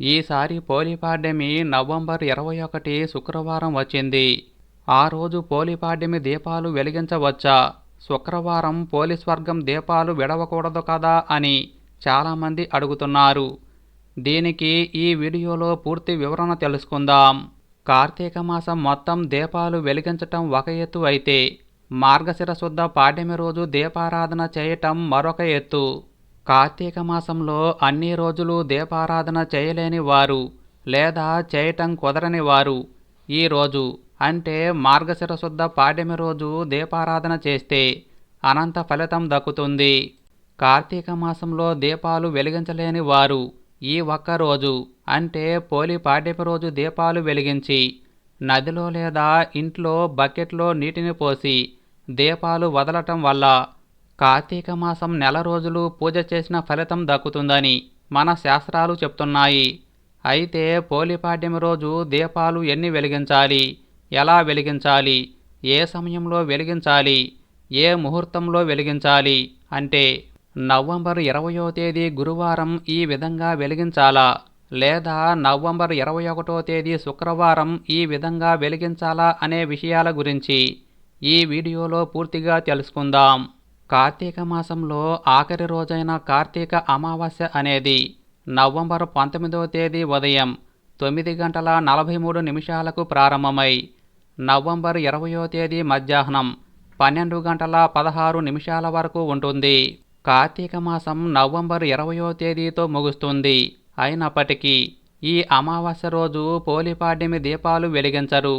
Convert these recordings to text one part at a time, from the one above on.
ఈసారి పోలిపాడ్యమి నవంబర్ ఇరవై ఒకటి శుక్రవారం వచ్చింది. ఆ రోజు పోలిపాడ్యమి దీపాలు వెలిగించవచ్చా? శుక్రవారం పోలీస్ వర్గం దీపాలు విడవకూడదు కదా అని చాలామంది అడుగుతున్నారు. దీనికి ఈ వీడియోలో పూర్తి వివరణ తెలుసుకుందాం. కార్తీక మాసం మొత్తం దీపాలు వెలిగించటం ఒక ఎత్తు అయితే మార్గశిర శుద్ధ పాడ్యమి రోజు దీపారాధన చేయటం మరొక ఎత్తు. కార్తీక మాసంలో అన్ని రోజులు దీపారాధన చేయలేని వారు లేదా చేయటం కుదరని వారు ఈరోజు అంటే మార్గశిర శుద్ధ పాడ్యమి రోజు దీపారాధన చేస్తే అనంత ఫలితం దక్కుతుంది. కార్తీక మాసంలో దీపాలు వెలిగించలేని వారు ఈ ఒక్క రోజు అంటే పోలి పాడ్యమి రోజు దీపాలు వెలిగించి నదిలో లేదా ఇంట్లో బకెట్లో నీటిని పోసి దీపాలు వదలటం వల్ల కార్తీక మాసం నెల రోజులు పూజ చేసిన ఫలితం దక్కుతుందని మన శాస్త్రాలు చెప్తున్నాయి. అయితే పోలిపాడ్యమి రోజు దీపాలు ఎన్ని వెలిగించాలి? ఎలా వెలిగించాలి? ఏ సమయంలో వెలిగించాలి? ఏ ముహూర్తంలో వెలిగించాలి? అంటే నవంబర్ ఇరవయో తేదీ గురువారం ఈ విధంగా వెలిగించాలా? లేదా నవంబర్ ఇరవై ఒకటో తేదీ శుక్రవారం ఈ విధంగా వెలిగించాలా అనే విషయాల గురించి ఈ వీడియోలో పూర్తిగా తెలుసుకుందాం. కార్తీక మాసంలో ఆఖరి రోజైన కార్తీక అమావాస్య అనేది నవంబర్ పంతొమ్మిదవ తేదీ ఉదయం తొమ్మిది గంటల నలభై మూడు నిమిషాలకు ప్రారంభమై నవంబర్ ఇరవయో తేదీ మధ్యాహ్నం పన్నెండు గంటల పదహారు నిమిషాల వరకు ఉంటుంది. కార్తీక మాసం నవంబర్ ఇరవయో తేదీతో ముగుస్తుంది. అయినప్పటికీ ఈ అమావాస్య రోజు పోలిపాడ్యమి దీపాలు వెలిగించరు.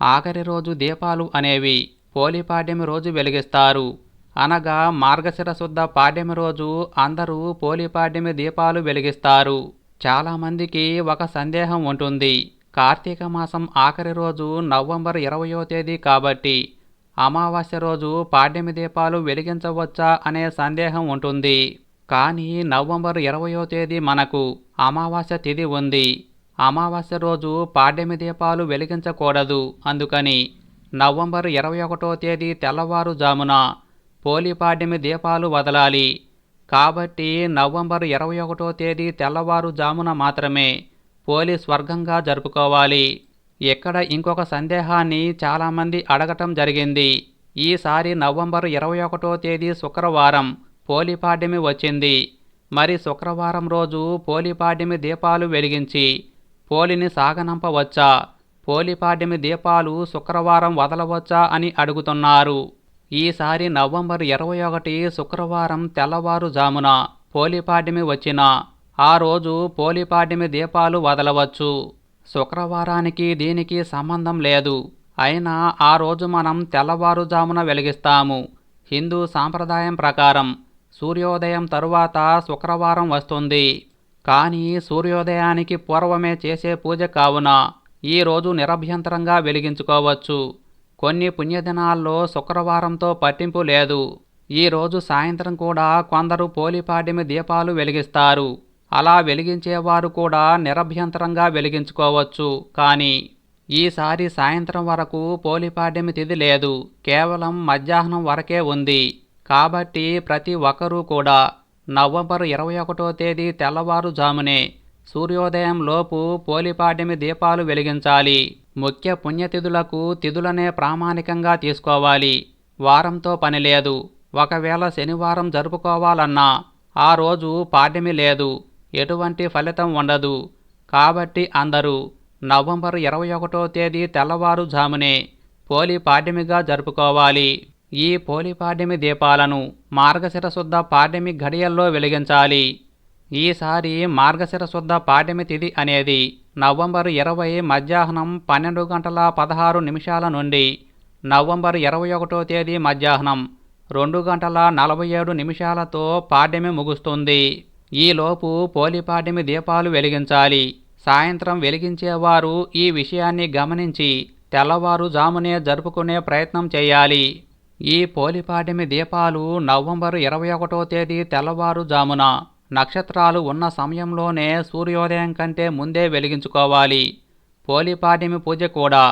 ఆఖరి రోజు దీపాలు అనేవి పోలిపాడ్యమి రోజు వెలిగిస్తారు. అనగా మార్గశిర శుద్ధ పాడ్యమి రోజు అందరూ పోలిపాడ్యమి దీపాలు వెలిగిస్తారు. చాలామందికి ఒక సందేహం ఉంటుంది. కార్తీక మాసం ఆఖరి రోజు నవంబర్ ఇరవయో తేదీ కాబట్టి అమావాస్య రోజు పాడ్యమి దీపాలు వెలిగించవచ్చా అనే సందేహం ఉంటుంది. కానీ నవంబర్ ఇరవయో తేదీ మనకు అమావాస్య తిథి ఉంది. అమావాస్య రోజు పాడ్యమి దీపాలు వెలిగించకూడదు. అందుకని నవంబర్ ఇరవై ఒకటో తేదీ తెల్లవారుజామున పోలిపాడ్యమి దీపాలు వదలాలి. కాబట్టి నవంబర్ ఇరవై ఒకటో తేదీ తెల్లవారుజామున మాత్రమే పోలి స్వర్గంగా జరుపుకోవాలి. ఇక్కడ ఇంకొక సందేహాన్ని చాలామంది అడగటం జరిగింది. ఈసారి నవంబర్ ఇరవై ఒకటో తేదీ శుక్రవారం పోలిపాడ్యమి వచ్చింది. మరి శుక్రవారం రోజు పోలిపాడ్యమి దీపాలు వెలిగించి పోలిని సాగనంపవచ్చా? పోలిపాడ్యమి దీపాలు శుక్రవారం వదలవచ్చా అని అడుగుతున్నారు. ఈసారి నవంబర్ ఇరవై ఒకటి శుక్రవారం తెల్లవారుజామున పోలిపాడ్యమి వచ్చిన ఆ రోజు పోలిపాడ్యమి దీపాలు వదలవచ్చు. శుక్రవారానికి దీనికి సంబంధం లేదు. అయినా ఆ రోజు మనం తెల్లవారుజామున వెలిగిస్తాము. హిందూ సాంప్రదాయం ప్రకారం సూర్యోదయం తరువాత శుక్రవారం వస్తుంది. కానీ సూర్యోదయానికి పూర్వమే చేసే పూజ కావున ఈరోజు నిరభ్యంతరంగా వెలిగించుకోవచ్చు. కొన్ని పుణ్యదినాల్లో శుక్రవారంతో పట్టింపు లేదు. ఈరోజు సాయంత్రం కూడా కొందరు పోలిపాడ్యమి దీపాలు వెలిగిస్తారు. అలా వెలిగించేవారు కూడా నిరభ్యంతరంగా వెలిగించుకోవచ్చు. కానీ ఈసారి సాయంత్రం వరకు పోలిపాడ్యమి తిది లేదు. కేవలం మధ్యాహ్నం వరకే ఉంది. కాబట్టి ప్రతి ఒక్కరూ కూడా నవంబర్ ఇరవై ఒకటో తేదీ తెల్లవారుజామునే సూర్యోదయం లోపు పోలిపాడ్యమి దీపాలు వెలిగించాలి. ముఖ్య పుణ్యతిథులకు తిథులనే ప్రామాణికంగా తీసుకోవాలి. వారంతో పని లేదు. ఒకవేళ శనివారం జరుపుకోవాలన్నా ఆ రోజు పాడ్యమి లేదు. ఎటువంటి ఫలితం ఉండదు. కాబట్టి అందరూ నవంబర్ ఇరవై ఒకటో తేదీ తెల్లవారుజామునే పోలి పాడ్యమిగా జరుపుకోవాలి. ఈ పోలి పాడ్యమి దీపాలను మార్గశిర శుద్ధ పాడ్యమి ఘడియల్లో వెలిగించాలి. ఈసారి మార్గశిర శుద్ధ పాడ్యమి తిథి అనేది నవంబర్ ఇరవై మధ్యాహ్నం పన్నెండు గంటల పదహారు నిమిషాల నుండి నవంబర్ ఇరవై ఒకటో తేదీ మధ్యాహ్నం రెండు గంటల నలభై ఏడు నిమిషాలతో పాడ్యమి ముగుస్తుంది. ఈలోపు పోలిపాడ్యమి దీపాలు వెలిగించాలి. సాయంత్రం వెలిగించేవారు ఈ విషయాన్ని గమనించి తెల్లవారుజామునే జరుపుకునే ప్రయత్నం చేయాలి. ఈ పోలిపాడ్యమి దీపాలు నవంబర్ ఇరవై ఒకటో తేదీ తెల్లవారుజామున నక్షత్రాలు ఉన్న సమయంలోనే సూర్యోదయం కంటే ముందే వెలిగించుకోవాలి. పోలిపాడ్యమి పూజ కూడా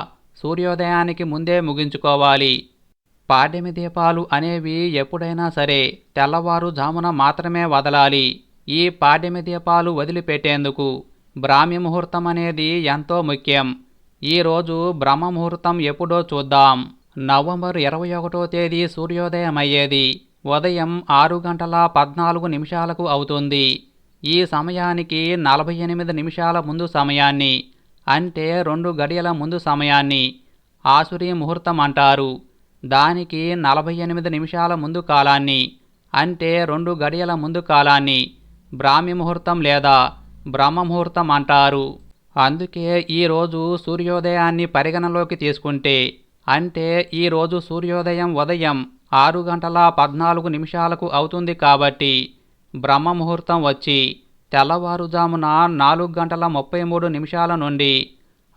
సూర్యోదయానికి ముందే ముగించుకోవాలి. పాడ్యమి దీపాలు అనేవి ఎప్పుడైనా సరే తెల్లవారుజామున మాత్రమే వదలాలి. ఈ పాడ్యమి దీపాలు వదిలిపెట్టేందుకు బ్రాహ్మి ముహూర్తం అనేది ఎంతో ముఖ్యం. ఈరోజు బ్రహ్మ ముహూర్తం ఎప్పుడో చూద్దాం. నవంబర్ ఇరవై ఒకటో తేదీ సూర్యోదయం అయ్యేది ఉదయం ఆరు గంటల పద్నాలుగు నిమిషాలకు అవుతుంది. ఈ సమయానికి నలభై ఎనిమిది నిమిషాల ముందు సమయాన్ని అంటే రెండు గడియల ముందు సమయాన్ని ఆసురీ ముహూర్తం అంటారు. దానికి నలభై ఎనిమిది నిమిషాల ముందు కాలాన్ని అంటే రెండు గడియల ముందు కాలాన్ని బ్రాహ్మి ముహూర్తం లేదా బ్రహ్మ ముహూర్తం అంటారు. అందుకే ఈరోజు సూర్యోదయాన్ని పరిగణలోకి తీసుకుంటే అంటే ఈరోజు సూర్యోదయం ఉదయం ఆరు గంటల పద్నాలుగు నిమిషాలకు అవుతుంది కాబట్టి బ్రహ్మ ముహూర్తం వచ్చి తెల్లవారుజామున నాలుగు గంటల ముప్పై మూడు నిమిషాల నుండి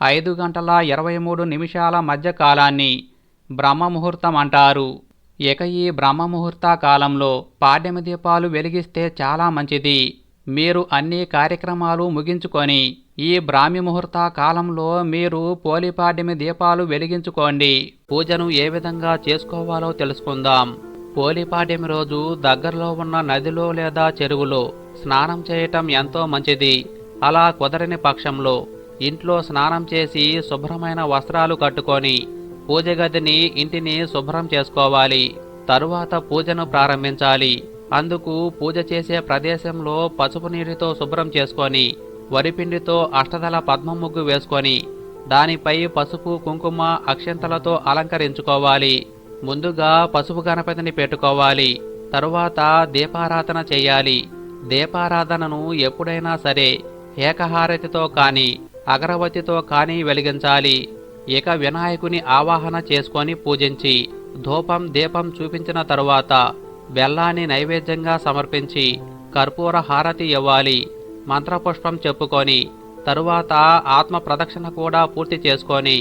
ఐదు గంటల ఇరవై మూడు నిమిషాల మధ్య కాలాన్ని బ్రహ్మ ముహూర్తం అంటారు. ఇక ఈ బ్రహ్మ ముహూర్త కాలంలో పాడ్యమి దీపాలు వెలిగిస్తే చాలా మంచిది. మీరు అన్ని కార్యక్రమాలు ముగించుకొని ఈ బ్రాహ్మి ముహూర్త కాలంలో మీరు పోలిపాడ్యమి దీపాలు వెలిగించుకోండి. పూజను ఏ విధంగా చేసుకోవాలో తెలుసుకుందాం. పోలిపాడ్యమి రోజు దగ్గరలో ఉన్న నదిలో లేదా చెరువులో స్నానం చేయటం ఎంతో మంచిది. అలా కుదరని పక్షంలో ఇంట్లో స్నానం చేసి శుభ్రమైన వస్త్రాలు కట్టుకొని పూజ గదిని ఇంటిని శుభ్రం చేసుకోవాలి. తరువాత పూజను ప్రారంభించాలి. అందుకు పూజ చేసే ప్రదేశంలో పసుపు నీటితో శుభ్రం చేసుకొని వరిపిండితో అష్టదల పద్మ ముగ్గు వేసుకొని దానిపై పసుపు కుంకుమ అక్షంతలతో అలంకరించుకోవాలి. ముందుగా పసుపు గణపతిని పెట్టుకోవాలి. తరువాత దీపారాధన చేయాలి. దీపారాధనను ఎప్పుడైనా సరే ఏకహారతితో కానీ అగరవతితో కానీ వెలిగించాలి. ఇక వినాయకుని ఆవాహన చేసుకొని పూజించి ధూపం దీపం చూపించిన తరువాత బెల్లాన్ని నైవేద్యంగా సమర్పించి కర్పూర హారతి ఇవ్వాలి. మంత్రపుష్పం చెప్పుకొని తరువాత ఆత్మ ప్రదక్షిణ కూడా పూర్తి చేసుకొని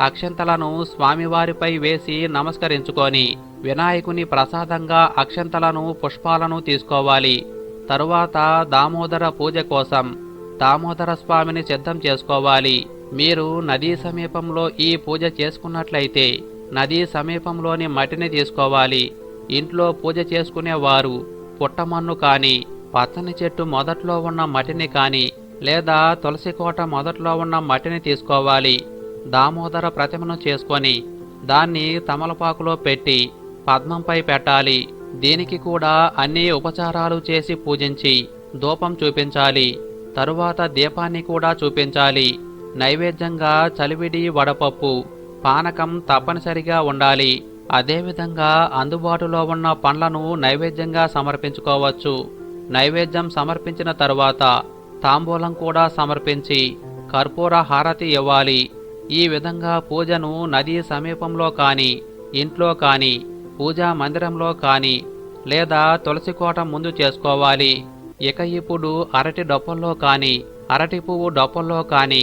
అక్షంతలను స్వామివారిపై వేసి నమస్కరించుకొని వినాయకుని ప్రసాదంగా అక్షంతలను పుష్పాలను తీసుకోవాలి. తరువాత దామోదర పూజ కోసం దామోదర స్వామిని సిద్ధం చేసుకోవాలి. మీరు నదీ సమీపంలో ఈ పూజ చేసుకున్నట్లయితే నదీ సమీపంలోని మట్టిని తీసుకోవాలి. ఇంట్లో పూజ చేసుకునేవారు పుట్టమన్ను కానీ పచ్చని చెట్టు మొదట్లో ఉన్న మట్టిని కానీ లేదా తులసి కోట మొదట్లో ఉన్న మట్టిని తీసుకోవాలి. దామోదర ప్రతిమను చేసుకొని దాన్ని తమలపాకులో పెట్టి పద్మంపై పెట్టాలి. దీనికి కూడా అన్ని ఉపచారాలు చేసి పూజించి ధూపం చూపించాలి. తరువాత దీపాన్ని కూడా చూపించాలి. నైవేద్యంగా చలివిడి వడపప్పు పానకం తప్పనిసరిగా ఉండాలి. అదేవిధంగా అందుబాటులో ఉన్న పండ్లను నైవేద్యంగా సమర్పించుకోవచ్చు. నైవేద్యం సమర్పించిన తరువాత తాంబూలం కూడా సమర్పించి కర్పూర హారతి ఇవ్వాలి. ఈ విధంగా పూజను నదీ సమీపంలో కానీ ఇంట్లో కానీ పూజా మందిరంలో కానీ లేదా తులసి కోట ముందు చేసుకోవాలి. ఇక ఇప్పుడు అరటి డొప్పల్లో కానీ అరటి పువ్వు డొప్పల్లో కానీ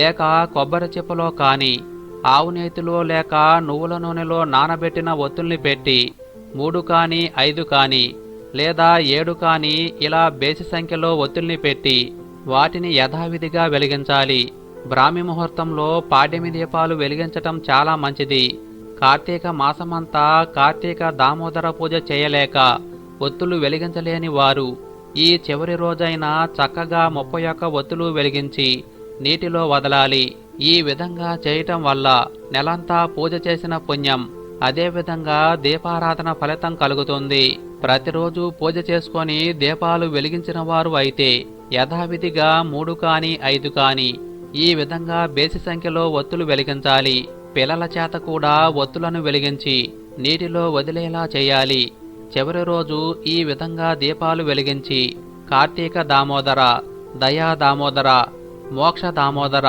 లేక కొబ్బరి చిప్పలో కానీ ఆవు నేతిలో లేక నువ్వుల నూనెలో నానబెట్టిన ఒత్తుల్ని పెట్టి మూడు కానీ ఐదు కానీ లేదా ఏడు కానీ ఇలా బేసి సంఖ్యలో ఒత్తుల్ని పెట్టి వాటిని యథావిధిగా వెలిగించాలి. బ్రాహ్మి ముహూర్తంలో పాడ్యమి దీపాలు వెలిగించటం చాలా మంచిది. కార్తీక మాసమంతా కార్తీక దామోదర పూజ చేయలేక ఒత్తులు వెలిగించలేని వారు ఈ చివరి రోజైన చక్కగా ముప్పై ఒక్క ఒత్తులు వెలిగించి నీటిలో వదలాలి. ఈ విధంగా చేయటం వల్ల నెలంతా పూజ చేసిన పుణ్యం అదేవిధంగా దీపారాధన ఫలితం కలుగుతుంది. ప్రతిరోజు పూజ చేసుకొని దీపాలు వెలిగించిన వారు అయితే యథావిధిగా మూడు కాని ఐదు కాని ఈ విధంగా బేసి సంఖ్యలో ఒత్తులు వెలిగించాలి. పిల్లల చేత కూడా ఒత్తులను వెలిగించి నీటిలో వదిలేలా చేయాలి. చివరి రోజు ఈ విధంగా దీపాలు వెలిగించి కార్తీక దామోదర దయా దామోదర మోక్ష దామోదర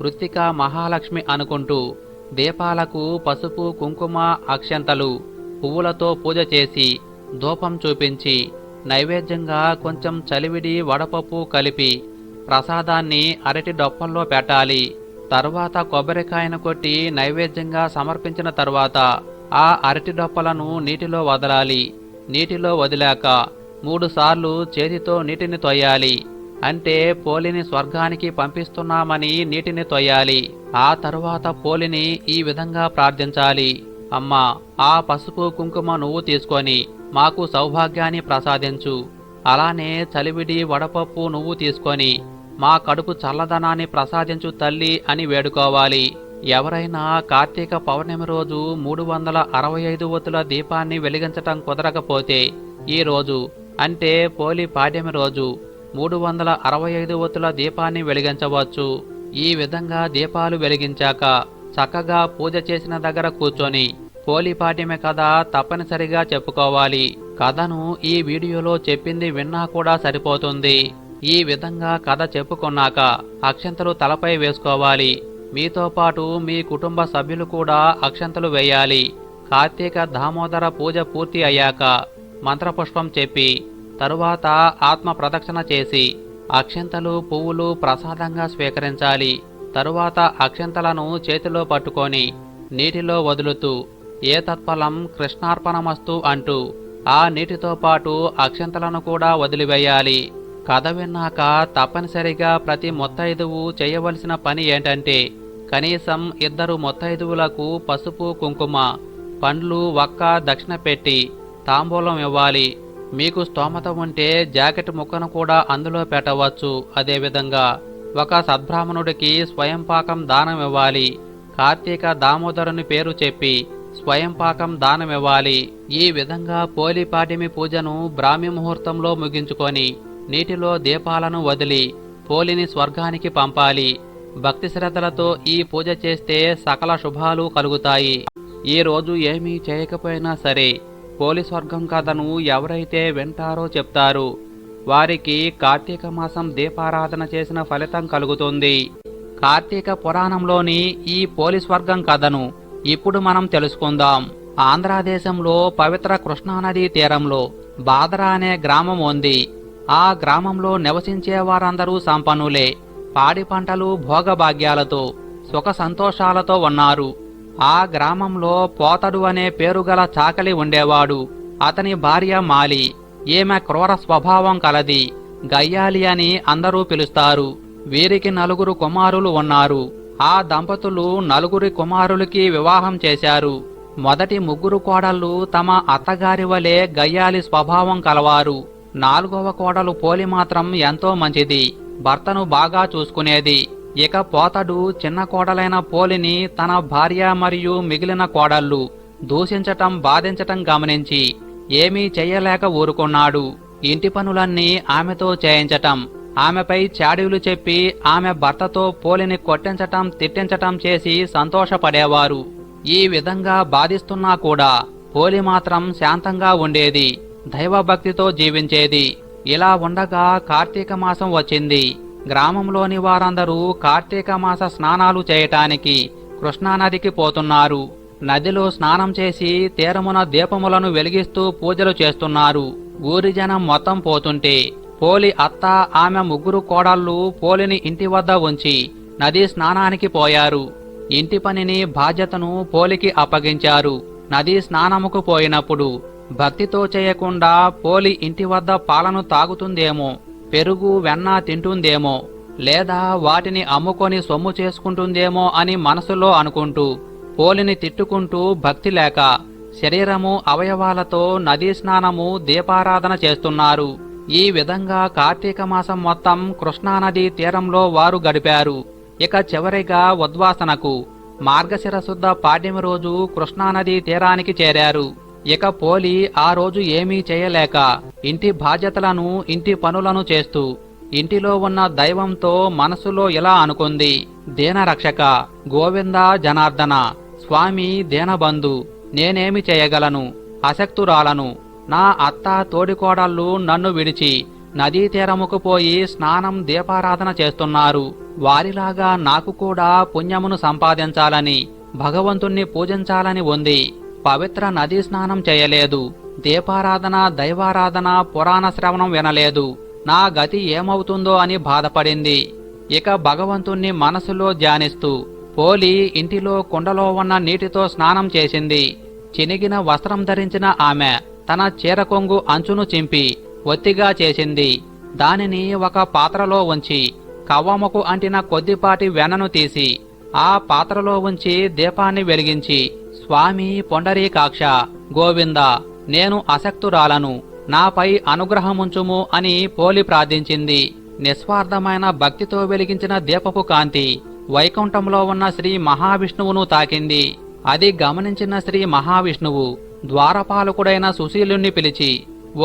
కృత్తిక మహాలక్ష్మి అనుకుంటూ దీపాలకు పసుపు కుంకుమ అక్షంతలు పువ్వులతో పూజ చేసి ధూపం చూపించి నైవేద్యంగా కొంచెం చలివిడి వడపప్పు కలిపి ప్రసాదాన్ని అరటి డొప్పల్లో పెట్టాలి. తర్వాత కొబ్బరికాయను కొట్టి నైవేద్యంగా సమర్పించిన తర్వాత ఆ అరటి డొప్పలను నీటిలో వదలాలి. నీటిలో వదిలాక మూడుసార్లు చేతితో నీటిని తొయ్యాలి అంటే పోలిని స్వర్గానికి పంపిస్తున్నామని నీటిని తొయ్యాలి. ఆ తరువాత పోలిని ఈ విధంగా ప్రార్థించాలి. అమ్మా ఆ పసుపు కుంకుమ నువ్వు తీసుకొని మాకు సౌభాగ్యాన్ని ప్రసాదించు. అలానే చలివిడి వడపప్పు నువ్వు తీసుకొని మా కడుపు చల్లదనాన్ని ప్రసాదించు తల్లి అని వేడుకోవాలి. ఎవరైనా కార్తీక పౌర్ణమి రోజు మూడు వందల అరవై ఐదు ఒత్తుల దీపాన్ని వెలిగించటం కుదరకపోతే ఈ రోజు అంటే పోలి పాడ్యమి రోజు మూడు వందల అరవై ఐదు ఒత్తుల దీపాన్ని వెలిగించవచ్చు. ఈ విధంగా దీపాలు వెలిగించాక చక్కగా పూజ చేసిన దగ్గర కూర్చొని పోలిపాటిమే కథ తప్పనిసరిగా చెప్పుకోవాలి. కథను ఈ వీడియోలో చెప్పింది విన్నా కూడా సరిపోతుంది. ఈ విధంగా కథ చెప్పుకున్నాక అక్షంతలు తలపై వేసుకోవాలి. మీతో పాటు మీ కుటుంబ సభ్యులు కూడా అక్షంతలు వేయాలి. కార్తీక దామోదర పూజ పూర్తి అయ్యాక మంత్రపుష్పం చెప్పి తరువాత ఆత్మ ప్రదక్షిణ చేసి అక్షంతలు పువ్వులు ప్రసాదంగా స్వీకరించాలి. తరువాత అక్షంతలను చేతిలో పట్టుకొని నీటిలో వదులుతూ ఏ తత్ఫలం కృష్ణార్పణమస్తు అంటూ ఆ నీటితో పాటు అక్షంతలను కూడా వదిలివేయాలి. కథ విన్నాక తప్పనిసరిగా ప్రతి మొత్తైదువు చేయవలసిన పని ఏంటంటే కనీసం ఇద్దరు మొత్తైదువులకు పసుపు కుంకుమ పండ్లు వక్క దక్షిణ పెట్టి తాంబూలం ఇవ్వాలి. మీకు స్తోమత ఉంటే జాకెట్ ముక్కను కూడా అందులో పెట్టవచ్చు. అదేవిధంగా ఒక సద్బ్రాహ్మణుడికి స్వయంపాకం దానమివ్వాలి దానం ఇవ్వాలి. కార్తీక దామోదరుని పేరు చెప్పి స్వయంపాకం దానమివ్వాలి దానం ఇవ్వాలి. ఈ విధంగా పోలిపాటిమి పూజను బ్రాహ్మి ముహూర్తంలో ముగించుకొని నీటిలో దీపాలను వదిలి పోలిని స్వర్గానికి పంపాలి. భక్తి శ్రద్ధలతో ఈ పూజ చేస్తే సకల శుభాలు కలుగుతాయి. ఈ రోజు ఏమీ చేయకపోయినా సరే పోలీస్ వర్గం కథను ఎవరైతే వింటారో చెప్తారు. వారికి కార్తీక మాసం దీపారాధన చేసిన ఫలితం కలుగుతుంది. కార్తీక పురాణంలోని ఈ పోలీస్ వర్గం కథను ఇప్పుడు మనం తెలుసుకుందాం. ఆంధ్రదేశంలో పవిత్ర కృష్ణానదీ తీరంలో బాదరా అనే గ్రామం ఉంది. ఆ గ్రామంలో నివసించే వారందరూ సంపన్నులే. పాడి పంటలు భోగభాగ్యాలతో సుఖ సంతోషాలతో ఉన్నారు. ఆ గ్రామంలో పోతడు అనే పేరుగల చాకలి ఉండేవాడు. అతని భార్య మాలి. ఈమె క్రూర స్వభావం కలది. గయ్యాలి అని అందరూ పిలుస్తారు. వీరికి నలుగురు కుమారులు ఉన్నారు. ఆ దంపతులు నలుగురి కుమారులకి వివాహం చేశారు. మొదటి ముగ్గురు కోడళ్ళు తమ అత్తగారి వలె గయ్యాలి స్వభావం కలవారు. నాలుగవ కోడలు పోలి మాత్రం ఎంతో మంచిది. భర్తను బాగా చూసుకునేది. ఇక పోతడు చిన్న కోడలైన పోలిని తన భార్య మరియు మిగిలిన కోడళ్ళు దూషించటం బాధించటం గమనించి ఏమీ చెయ్యలేక ఊరుకున్నాడు. ఇంటి పనులన్నీ ఆమెతో చేయించటం ఆమెపై చాడీలు చెప్పి ఆమె భర్తతో పోలిని కొట్టించటం తిట్టించటం చేసి సంతోషపడేవారు. ఈ విధంగా బాధిస్తున్నా కూడా పోలి మాత్రం శాంతంగా ఉండేది దైవభక్తితో జీవించేది. ఇలా ఉండగా కార్తీక మాసం వచ్చింది. గ్రామంలోని వారందరూ కార్తీక మాస స్నానాలు చేయటానికి కృష్ణానదికి పోతున్నారు. నదిలో స్నానం చేసి తీరమున దీపములను వెలిగిస్తూ పూజలు చేస్తున్నారు. ఊరి జనం మొత్తం పోతుంటే పోలి అత్త ఆమె ముగ్గురు కోడళ్ళు పోలిని ఇంటి వద్ద ఉంచి నదీ స్నానానికి పోయారు. ఇంటి పనిని బాధ్యతను పోలికి అప్పగించారు. నదీ స్నానముకు పోయినప్పుడు భక్తితో చేయకుండా పోలి ఇంటి వద్ద పాలను తాగుతుందేమో పెరుగు వెన్న తింటుందేమో లేదా వాటిని అమ్ముకొని సొమ్ము చేసుకుంటుందేమో అని మనసులో అనుకుంటూ పోలిని తిట్టుకుంటూ భక్తి లేక శరీరము అవయవాలతో నదీ స్నానము దీపారాధన చేస్తున్నారు. ఈ విధంగా కార్తీక మాసం మొత్తం కృష్ణానదీ తీరంలో వారు గడిపారు. ఇక చివరిగా ఉద్వాసనకు మార్గశిర శుద్ధ పాడ్యమి రోజు కృష్ణానదీ తీరానికి చేరారు. ఇక పోలి ఆ రోజు ఏమీ చేయలేక ఇంటి బాధ్యతలను ఇంటి పనులను చేస్తూ ఇంటిలో ఉన్న దైవంతో మనసులో ఇలా అనుకుంది. దీనరక్షక గోవింద జనార్దన స్వామి దీనబంధు నేనేమి చేయగలను? అశక్తురాలను నా అత్త తోడికోడళ్ళు నన్ను విడిచి నదీ తీరముకు పోయి స్నానం దీపారాధన చేస్తున్నారు. వారిలాగా నాకు కూడా పుణ్యమును సంపాదించాలని భగవంతుణ్ణి పూజించాలని ఉంది. పవిత్ర నదీ స్నానం చేయలేదు. దీపారాధన దైవారాధన పురాణ శ్రవణం వినలేదు. నా గతి ఏమవుతుందో అని బాధపడింది. ఇక భగవంతుణ్ణి మనసులో ధ్యానిస్తూ పోలి ఇంటిలో కుండలో ఉన్న నీటితో స్నానం చేసింది. చినిగిన వస్త్రం ధరించిన ఆమె తన చీర కొంగు అంచును చింపి ఒత్తిగా చేసింది. దానిని ఒక పాత్రలో ఉంచి కవ్వముకు అంటిన కొద్దిపాటి వెనను తీసి ఆ పాత్రలో ఉంచి దీపాన్ని వెలిగించి స్వామి పొండరీకాక్ష గోవింద నేను అసక్తురాలను నాపై అనుగ్రహముంచుము అని పోలి ప్రార్థించింది. నిస్వార్థమైన భక్తితో వెలిగించిన దీపపు కాంతి వైకుంఠంలో ఉన్న శ్రీ మహావిష్ణువును తాకింది. అది గమనించిన శ్రీ మహావిష్ణువు ద్వారపాలకుడైన సుశీలుణ్ణి పిలిచి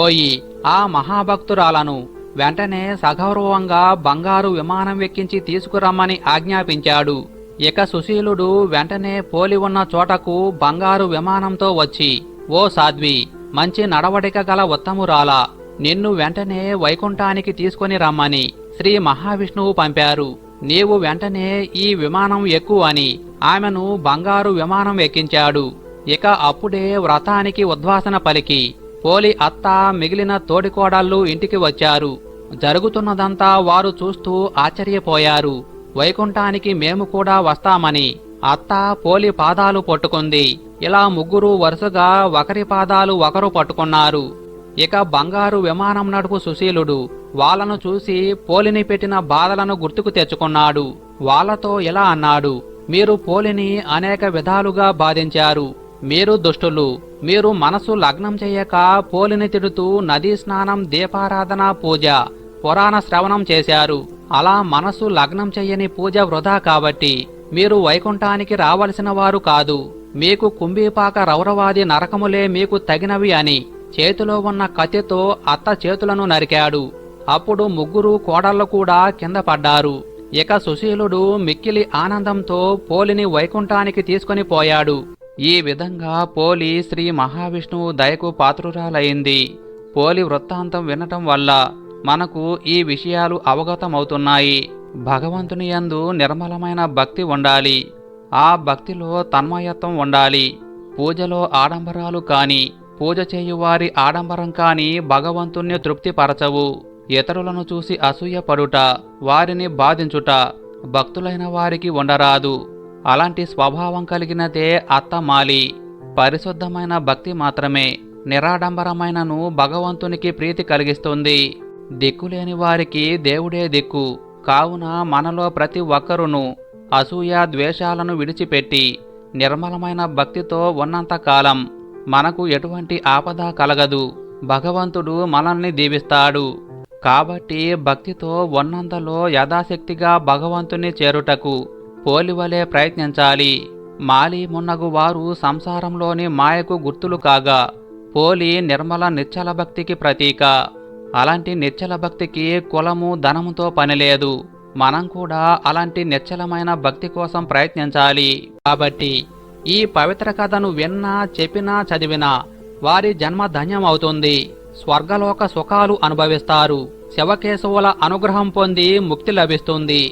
ఓయి ఆ మహాభక్తురాలను వెంటనే సగౌరవంగా బంగారు విమానం ఎక్కించి తీసుకురమ్మని ఆజ్ఞాపించాడు. ఇక సుశీలుడు వెంటనే పోలి ఉన్న చోటకు బంగారు విమానంతో వచ్చి ఓ సాధ్వి మంచి నడవడిక గల ఉత్తమురాల నిన్ను వెంటనే వైకుంఠానికి తీసుకొని రమ్మని శ్రీ మహావిష్ణువు పంపారు. నీవు వెంటనే ఈ విమానం ఎక్కు అని ఆమెను బంగారు విమానం ఎక్కించాడు. ఇక అప్పుడే వ్రతానికి ఉద్వాసన పలికి పోలి అత్త మిగిలిన తోడికోడళ్ళు ఇంటికి వచ్చారు. జరుగుతున్నదంతా వారు చూస్తూ ఆశ్చర్యపోయారు. వైకుంఠానికి మేము కూడా వస్తామని అత్త పోలి పాదాలు పట్టుకుంది. ఇలా ముగ్గురు వరుసగా ఒకరి పాదాలు ఒకరు పట్టుకున్నారు. ఇక బంగారు విమానం నడుపు సుశీలుడు వాళ్ళను చూసి పోలిని పెట్టిన బాధలను గుర్తుకు తెచ్చుకున్నాడు. వాళ్ళతో ఇలా అన్నాడు మీరు పోలిని అనేక విధాలుగా బాధించారు. మీరు దుష్టులు. మీరు మనసు లగ్నం చేయక పోలిని తిడుతూ నదీ స్నానం దీపారాధన పూజ. పురాణ శ్రవణం చేశారు. అలా మనసు లగ్నం చెయ్యని పూజ వృధా కాబట్టి మీరు వైకుంఠానికి రావలసిన వారు కాదు. మీకు కుంభీపాక రౌరవాది నరకములే మీకు తగినవి అని చేతిలో ఉన్న కత్తితో అత్త చేతులను నరికాడు. అప్పుడు ముగ్గురు కోడళ్ళు కూడా కింద పడ్డారు. ఇక సుశీలుడు మిక్కిలి ఆనందంతో పోలిని వైకుంఠానికి తీసుకొని పోయాడు. ఈ విధంగా పోలి శ్రీ మహావిష్ణువు దయకు పాత్రురాలైంది. పోలి వృత్తాంతం వినటం వల్ల మనకు ఈ విషయాలు అవగతమవుతున్నాయి. భగవంతుని యందు నిర్మలమైన భక్తి ఉండాలి. ఆ భక్తిలో తన్మయత్వం ఉండాలి. పూజలో ఆడంబరాలు కాని పూజ చేయువారి ఆడంబరం కాని భగవంతుణ్ణి తృప్తిపరచవు. ఇతరులను చూసి అసూయపడుట వారిని బాధించుట భక్తులైన వారికి ఉండరాదు. అలాంటి స్వభావం కలిగినదే అత్తమాలి. పరిశుద్ధమైన భక్తి మాత్రమే నిరాడంబరమైనను భగవంతునికి ప్రీతి కలిగిస్తుంది. దిక్కులేని వారికి దేవుడే దిక్కు. కావున మనలో ప్రతి ఒక్కరును అసూయ ద్వేషాలను విడిచిపెట్టి నిర్మలమైన భక్తితో ఉన్నంత కాలం మనకు ఎటువంటి ఆపద కలగదు. భగవంతుడు మనల్ని దీవిస్తాడు. కాబట్టి భక్తితో ఉన్నంతలో యథాశక్తిగా భగవంతుని చేరుటకు పోలివలే ప్రయత్నించాలి. మాలి మున్నగు వారు సంసారంలోని మాయకు గుర్తులు కాగా పోలి నిర్మల నిశ్చల భక్తికి ప్రతీక. అలాంటి నిశ్చల భక్తికి కులము ధనముతో పనిలేదు మనం కూడా అలాంటి నిశ్చలమైన భక్తి కోసం ప్రయత్నించాలి. కాబట్టి ఈ పవిత్ర కథను విన్నా చెప్పినా చదివినా వారి జన్మ ధన్యం అవుతుంది స్వర్గలోక సుఖాలు అనుభవిస్తారు. శివకేశవుల అనుగ్రహం పొంది ముక్తి లభిస్తుంది.